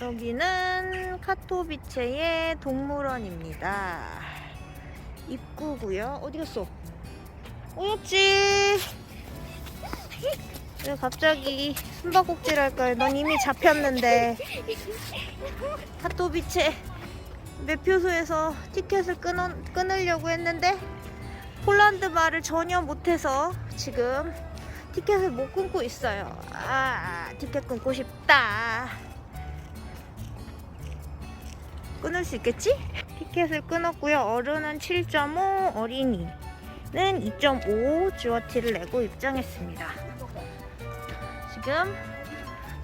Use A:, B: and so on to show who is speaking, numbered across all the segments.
A: 여기는 카토비체의 동물원입니다. 입구고요. 어디 갔어? 오였지. 왜 갑자기 숨바꼭질 할까요? 넌 이미 잡혔는데. 카토비체 매표소에서 티켓을 끊어, 끊으려고 했는데 폴란드 말을 전혀 못해서 지금 티켓을 못 끊고 있어요. 아, 티켓 끊고 싶다. 끊을 수 있겠지? 티켓을 끊었고요. 어른은 7.5, 어린이는 2.5 주어티를 내고 입장했습니다. 지금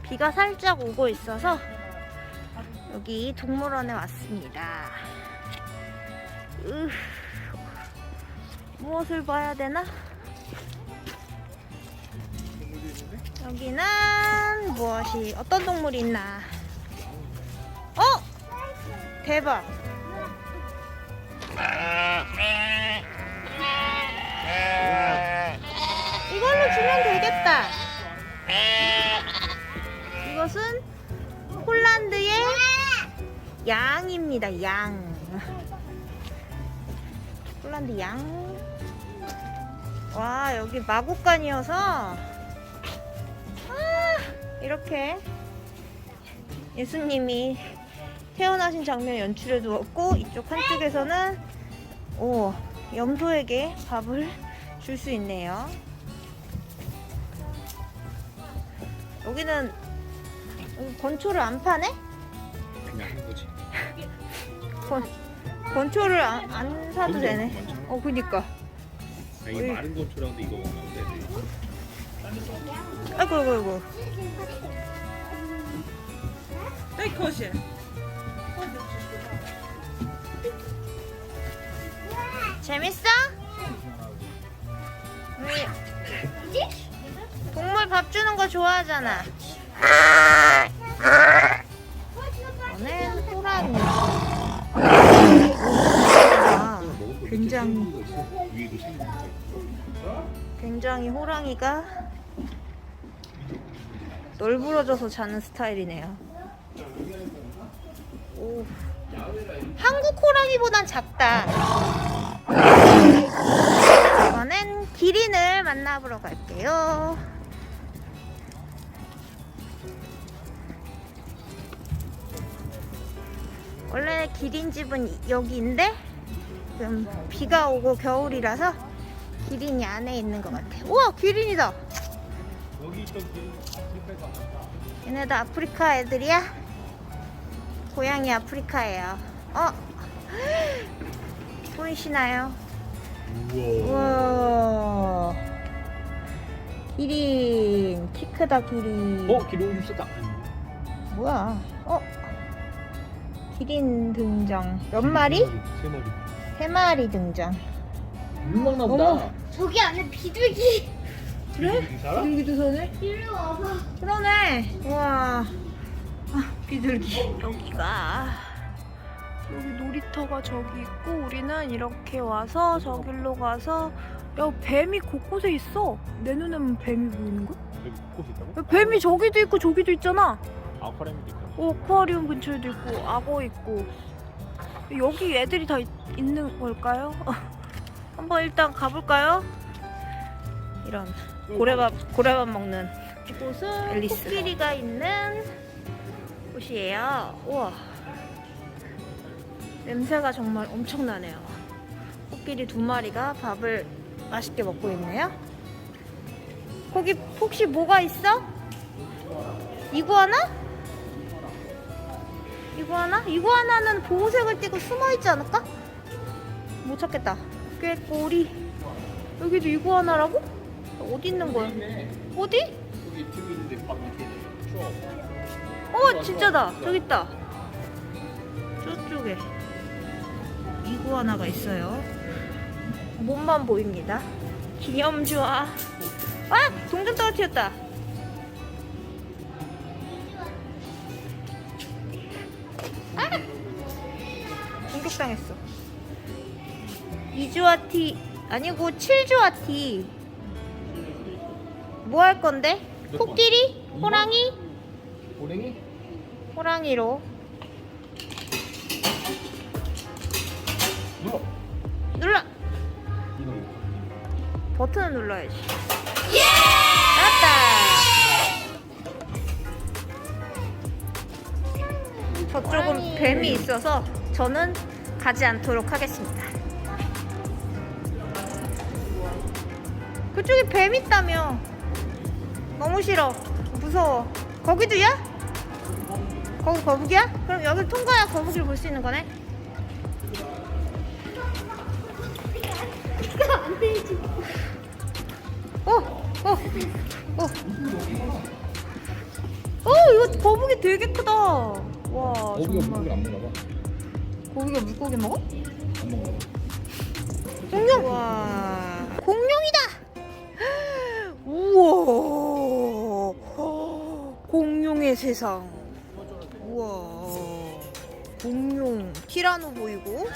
A: 비가 살짝 오고 있어서 여기 동물원에 왔습니다. 으, 무엇을 봐야 되나? 여기는 무엇이 어떤 동물이 있나? 어? 대박. 이걸로 주면 되겠다. 이것은 폴란드의 양입니다. 양. 폴란드 양. 와, 여기 마곡간이어서 아, 이렇게 예수님이 태어나신 장면 연출해 두었고 이쪽 한쪽에서는 오 염소에게 밥을 줄 수 있네요. 여기는 여기 건초를 안 파네?
B: 그냥 한 거지.
A: 건, 건초를 안, 안 사도 되네. 어, 그니까.
B: 아, 이 마른 건초랑도 이거. 애들이.
A: 아이고, 아이고, 아이고.
C: 백컷이
A: 재밌어? 왜? 동물 밥 주는 거 좋아하잖아. 너는 호랑이. 굉장히. 굉장히 호랑이가 널브러져서 자는 스타일이네요. 오. 한국 호랑이보단 작다. 이번엔 기린을 만나보러 갈게요. 원래 기린 집은 여기인데 지금 비가 오고 겨울이라서 기린이 안에 있는 것 같아. 우와 기린이다. 얘네도 아프리카 애들이야? 고양이 아프리카예요. 어? 보이시나요?
B: 우와.
A: 우와. 기린. 키 크다 기린.
B: 어, 기름 좀 썼다.
A: 뭐야? 어? 기린 등장. 몇 마리?
B: 세 마리.
A: 세 마리 등장.
B: 물먹나
A: 어머.
D: 저기 안에 비둘기
B: 그래? 살아?
A: 비둘기도 서네?
D: 이리 와봐.
A: 그러네. 우와. 아, 비둘기. 여기가 여기 놀이터가 저기 있고 우리는 이렇게 와서 저길로 가서 야 뱀이 곳곳에 있어. 내 눈에만 뱀이 보이는 거야?
B: 여기 곳 있다고?
A: 야, 뱀이 저기도 있고 저기도 있잖아.
B: 아쿠아리움도 있고.
A: 어, 아쿠아리움 근처에도 있고 악어 있고 여기 애들이 다 있, 있는 걸까요? 한번 일단 가볼까요? 이런 고래밥 고래밥 먹는 이곳은
C: 앨리스.
A: 코끼리가 있는 곳이에요. 우와 냄새가 정말 엄청나네요. 코끼리 두 마리가 밥을 맛있게 먹고 있네요. 거기 혹시 뭐가 있어? 이구아나? 이구아나? 이구아나는 보호색을 띠고 숨어 있지 않을까? 못 찾겠다. 꾀꼬리. 여기도 이구아나라고? 어디 있는 거야? 어디?
B: 여기 뒤에 있는데 밥 밑에 추워.
A: 어, 진짜다. 저기 있다. 저쪽에 이구아나가 있어요. 몸만 보입니다. 기념주와 아, 동전 떨어뜨렸다. 아! 공격당했어. 이주아티 아니고 칠주아티. 뭐 할 건데? 코끼리? 호랑이?
B: 고랭이?
A: 호랑이로 버튼을 눌러야지. 나왔다. 저쪽은 뱀이 있어서 저는 가지 않도록 하겠습니다. 그쪽에 뱀 있다며. 너무 싫어. 무서워. 거기도야? 거기 거북이야? 그럼 여기 통과해야 거북이를 볼 수 있는 거네 어, 어. 어, 이거 거북이 되게 크다. 와, 정말.
B: 물고기 안 먹나 봐.
A: 거북이가 물고기 먹어?
B: 안 먹나 봐.
A: 공룡. 와, 공룡이다. 우와, 공룡의 세상. 우와, 공룡. 티라노 보이고.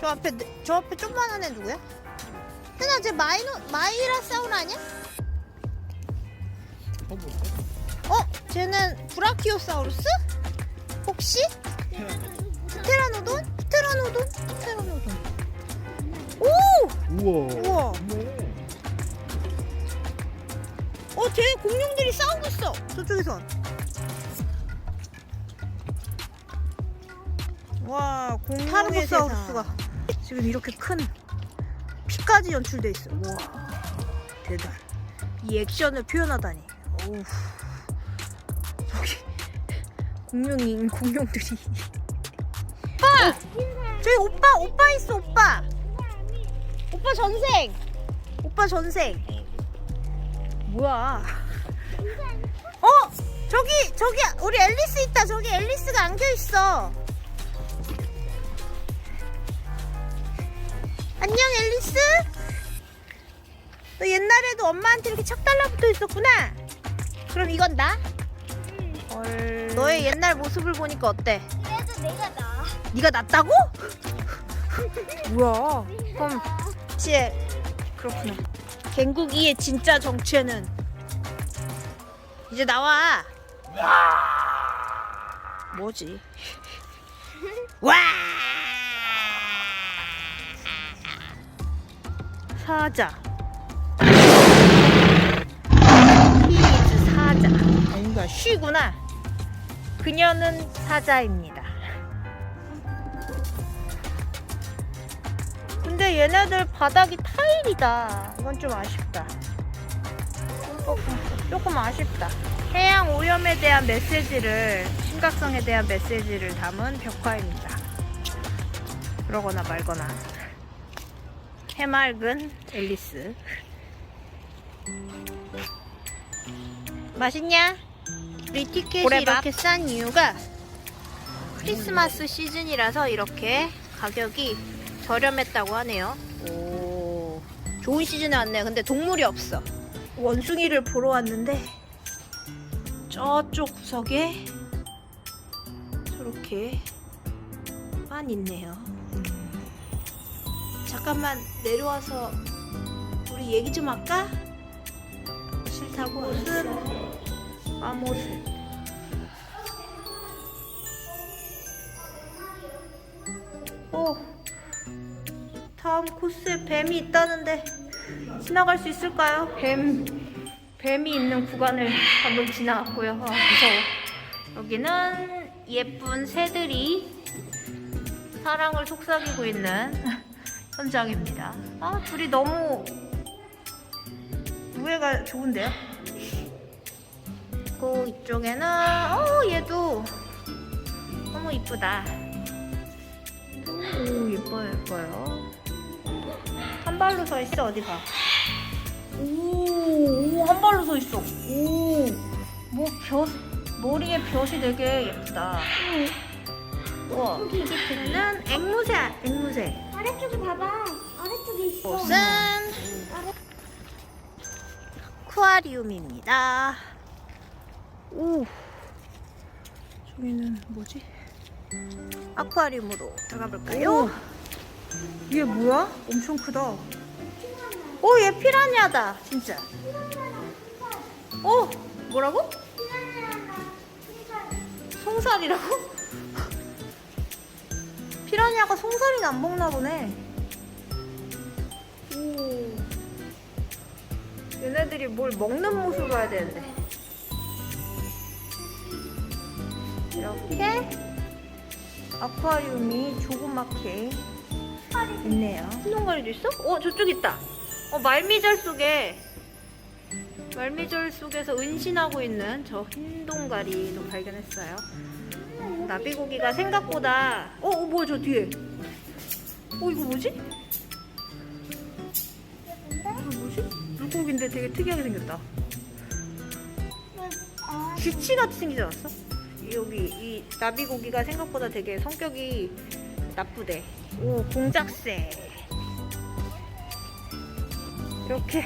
A: 저 앞에 저 앞에 조그만한 애 누구야? 현아, 쟤 마이노 마이라 사우나 아니야? 어? 쟤는 브라키오사우루스? 혹시? 테라노돈? 테라노돈? 테라노돈. 오!
B: 우와.
A: 우와.
B: 네.
A: 어, 쟤 공룡들이 싸우고 있어. 저쪽에선. 와, 공룡의 타르보사우루스가 지금 이렇게 큰 피까지 연출돼 있어. 와, 대단. 이 액션을 표현하다니. 어우. 저기 공룡인 공룡들이. 오빠! 저기 오빠, 오빠 있어, 오빠. 오빠 전생. 오빠 전생. 뭐야? 어 저기 저기 우리 앨리스 있다. 저기 앨리스가 안겨 있어. 안녕 앨리스. 너 옛날에도 엄마한테 이렇게 척 달라붙어 있었구나. 그럼 이건 나? 헐. 너의 옛날 모습을 보니까 어때?
D: 그래도 내가 나.
A: 네가 낫다고? 뭐야? 그럼 지 그렇구나. 갱국이의 진짜 정체는 이제 나와. 뭐지? 와! 사자. 히즈 사자. 아닌가 쉬구나. 그녀는 사자입니다. 근데 얘네들 바닥이 타일이다. 이건 좀 아쉽다. 조금, 조금 아쉽다. 해양 오염에 대한 메시지를, 심각성에 대한 메시지를 담은 벽화입니다. 그러거나 말거나. 해맑은 앨리스. 맛있냐? 우리 티켓이 이렇게 싼 이유가 크리스마스 시즌이라서 이렇게 가격이 저렴했다고 하네요. 오, 좋은 시즌에 왔네. 근데 동물이 없어. 원숭이를 보러 왔는데 저쪽 구석에 저렇게 만 있네요. 음. 잠깐만 내려와서 우리 얘기 좀 할까? 싫다고 옷은 아모스. 오. 다음 코스에 뱀이 있다는데 지나갈 수 있을까요? 뱀 뱀이 있는 구간을 방금 지나갔고요. 아, 무서워. 여기는 예쁜 새들이 사랑을 속삭이고 있는 현장입니다. 아 둘이 너무 우애가 좋은데요? 그리고 이쪽에는 어 얘도 너무 이쁘다. 오 예뻐요 예뻐요. 한 발로 서 있어 어디가? 오한 발로 서 있어. 오뭐 벼 머리에 벼이 되게 예쁘다. 우와 피기피는 앵무새 앵무새.
D: 아래쪽에 봐봐. 아래쪽에 있어.
A: 옷은 아쿠아리움입니다. 오 저기는 뭐지? 아쿠아리움으로 들어가 볼까요? 이게 뭐야? 엄청 크다. 오, 얘 피라냐다, 진짜. 오, 뭐라고? 송살이라고? 피라냐가 송살이는 안 먹나 보네. 오. 얘네들이 뭘 먹는 모습을 봐야 되는데. 이렇게 아쿠아리움이 조그맣게 있네요. 흰동가리도 있어? 어, 저쪽 있다. 어, 말미잘 속에 말미절 속에서 은신하고 있는 저 흰 동가리도 발견했어요. 나비고기가 생각보다 어, 어 뭐야 저 뒤에? 어 이거 뭐지? 이거 뭐지? 물고기인데 되게 특이하게 생겼다.
D: 아,
A: 귀치 같이 생기지 않았어? 여기 이 나비고기가 생각보다 되게 성격이 나쁘대. 오 공작새. 이렇게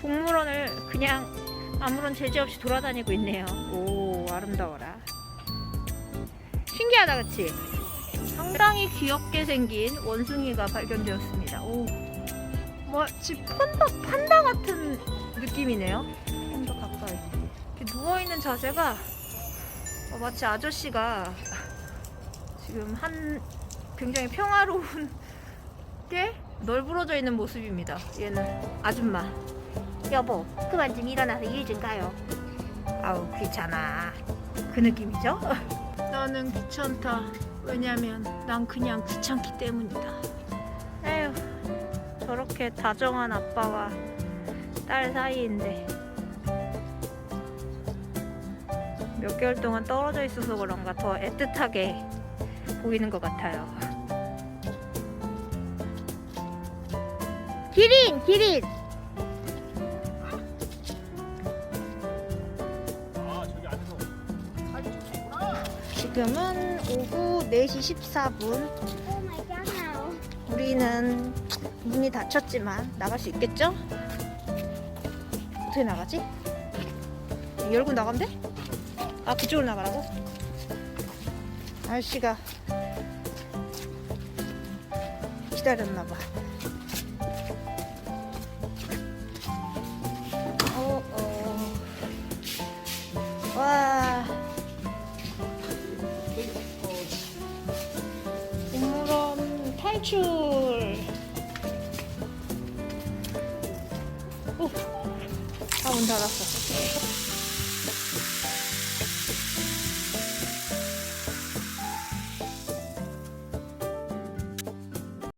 A: 동물원을 그냥 아무런 제재 없이 돌아다니고 있네요. 오 아름다워라. 신기하다, 그치? 상당히 귀엽게 생긴 원숭이가 발견되었습니다. 오, 마치 판다, 판다 같은 느낌이네요. 좀 더 가까이. 이렇게 누워있는 자세가 어, 마치 아저씨가 지금 한 굉장히 평화로운 게 널브러져 있는 모습입니다. 얘는 아줌마. 여보, 그만 좀 일어나서 일 좀 가요. 아우, 귀찮아. 그 느낌이죠? 나는 귀찮다. 왜냐면 난 그냥 귀찮기 때문이다. 에휴, 저렇게 다정한 아빠와 딸 사이인데 몇 개월 동안 떨어져 있어서 그런가 더 애틋하게 보이는 것 같아요. 기린, 기린. 지금은 오후 4시 14분.
D: 오 마이 갓.
A: 우리는 문이 닫혔지만 나갈 수 있겠죠? 어떻게 나가지? 열고 돼? 아 그쪽으로 나가라고? 아저씨가 기다렸나봐 탈출. 오, 아, 문 닫았어.